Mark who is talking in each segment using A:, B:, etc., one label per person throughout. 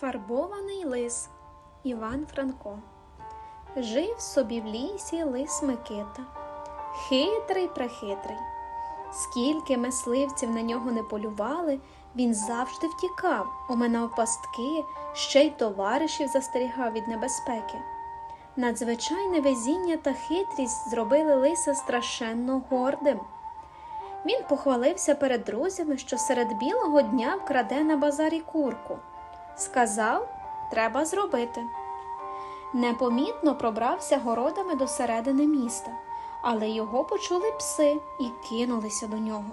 A: Фарбований лис Іван Франко. Жив собі в лісі лис Микита. Хитрий прехитрий. Скільки мисливців на нього не полювали, він завжди втікав, оминав пастки, ще й товаришів застерігав від небезпеки. Надзвичайне везіння та хитрість зробили лиса страшенно гордим. Він похвалився перед друзями, що серед білого дня вкраде на базарі курку. Сказав, треба зробити. Непомітно пробрався городами до середини міста, але його почули пси і кинулися до нього.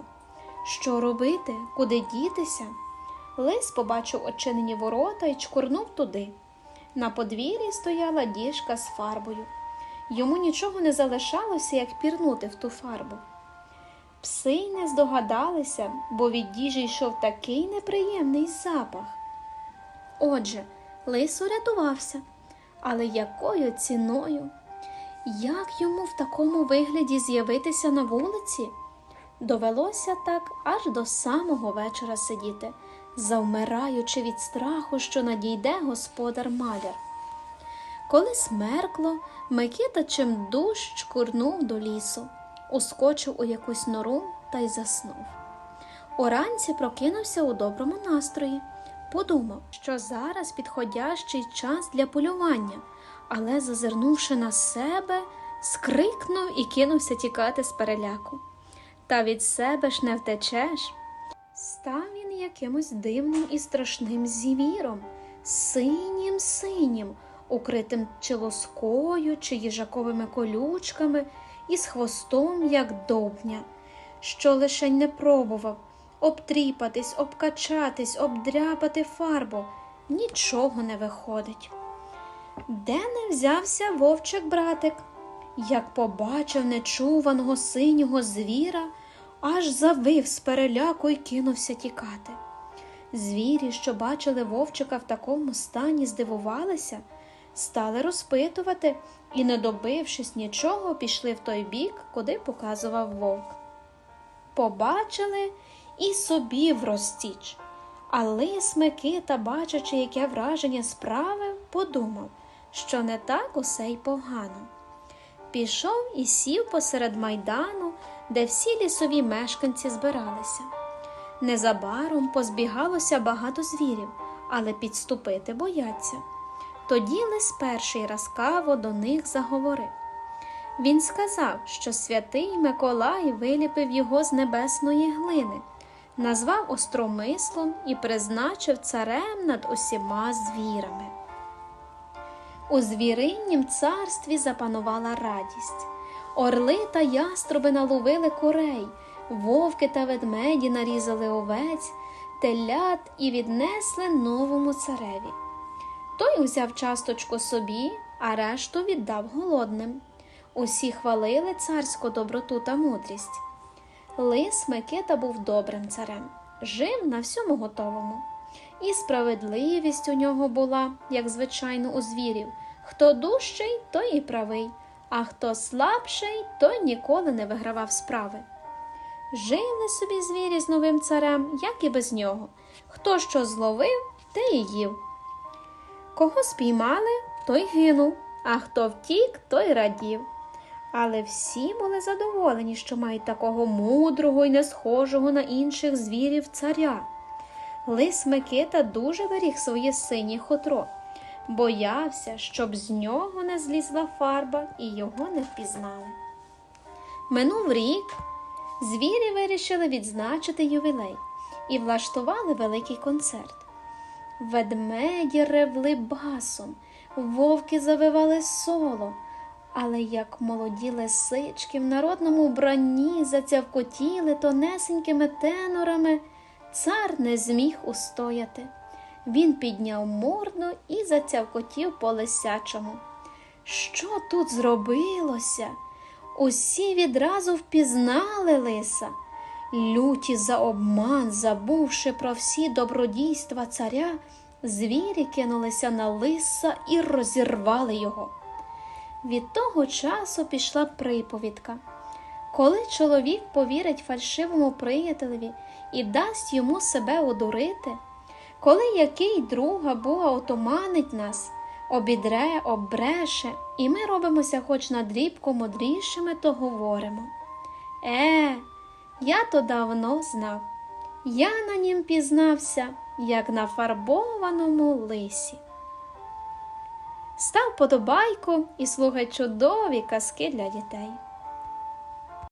A: Що робити, куди дітися? Лис побачив очинені ворота і чкурнув туди. На подвір'ї стояла діжка з фарбою. Йому нічого не залишалося, як пірнути в ту фарбу. Пси й не здогадалися, бо від діжі йшов такий неприємний запах. Отже, лис урятувався, але якою ціною? Як йому в такому вигляді з'явитися на вулиці? Довелося так аж до самого вечора сидіти, завмираючи від страху, що надійде господар маляр. Коли смеркло, Микита чим дужч курнув до лісу, ускочив у якусь нору та й заснув. Уранці прокинувся у доброму настрої, подумав, що зараз підходящий час для полювання, але, зазирнувши на себе, скрикнув і кинувся тікати з переляку. Та від себе ж не втечеш. Став він якимось дивним і страшним звіром, синім синім, укритим чи лоскою, чи їжаковими колючками, і з хвостом, як довбня, що лише не пробував обтріпатись, обкачатись, обдряпати фарбу, нічого не виходить. Де не взявся вовчик братик? Як побачив нечуваного синього звіра, аж завив з переляку і кинувся тікати. Звірі, що бачили вовчика в такому стані, здивувалися, стали розпитувати і, не добившись нічого, пішли в той бік, куди показував вовк. Побачили і собі в розтіч. А лис Микита, бачачи, яке враження справи, подумав, що не так усе й погано. Пішов і сів посеред майдану, де всі лісові мешканці збиралися. Незабаром позбігалося багато звірів, але підступити бояться. Тоді лис перший разкаво до них заговорив. Він сказав, що святий Миколай виліпив його з небесної глини, назвав остромислом і призначив царем над усіма звірами. У звіриннім царстві запанувала радість. Орли та яструби наловили курей, вовки та ведмеді нарізали овець, телят і віднесли новому цареві. Той узяв часточку собі, а решту віддав голодним. Усі хвалили царську доброту та мудрість. Лис Микита був добрим царем, жив на всьому готовому. І справедливість у нього була, як звичайно, у звірів. Хто дужчий, той і правий, а хто слабший, той ніколи не вигравав справи. Жили собі звірі з новим царем, як і без нього. Хто що зловив, те і їв. Кого спіймали, той гинув, а хто втік, той радів. Але всі були задоволені, що мають такого мудрого і не схожого на інших звірів царя. Лис Микита дуже беріг своє синє хутро, боявся, щоб з нього не злізла фарба і його не впізнали. Минув рік, звірі вирішили відзначити ювілей і влаштували великий концерт. Ведмеді ревли басом, вовки завивали соло. Але як молоді лисички в народному вбранні зацявкотіли тонесенькими тенорами, цар не зміг устояти. Він підняв морду і зацявкотів по лисячому. Що тут зробилося? Усі відразу впізнали лиса. Люті за обман, забувши про всі добродійства царя, звірі кинулися на лиса і розірвали його. Від того часу пішла приповідка. Коли чоловік повірить фальшивому приятелеві і дасть йому себе одурити, Коли який друг або отоманить нас, обідре, оббреше, і ми робимося хоч на дрібку мудрішими, то говоримо. Е, я то давно знав. Я на нім пізнався, як на фарбованому лисі. Став подобайку і слухай чудові казки для дітей.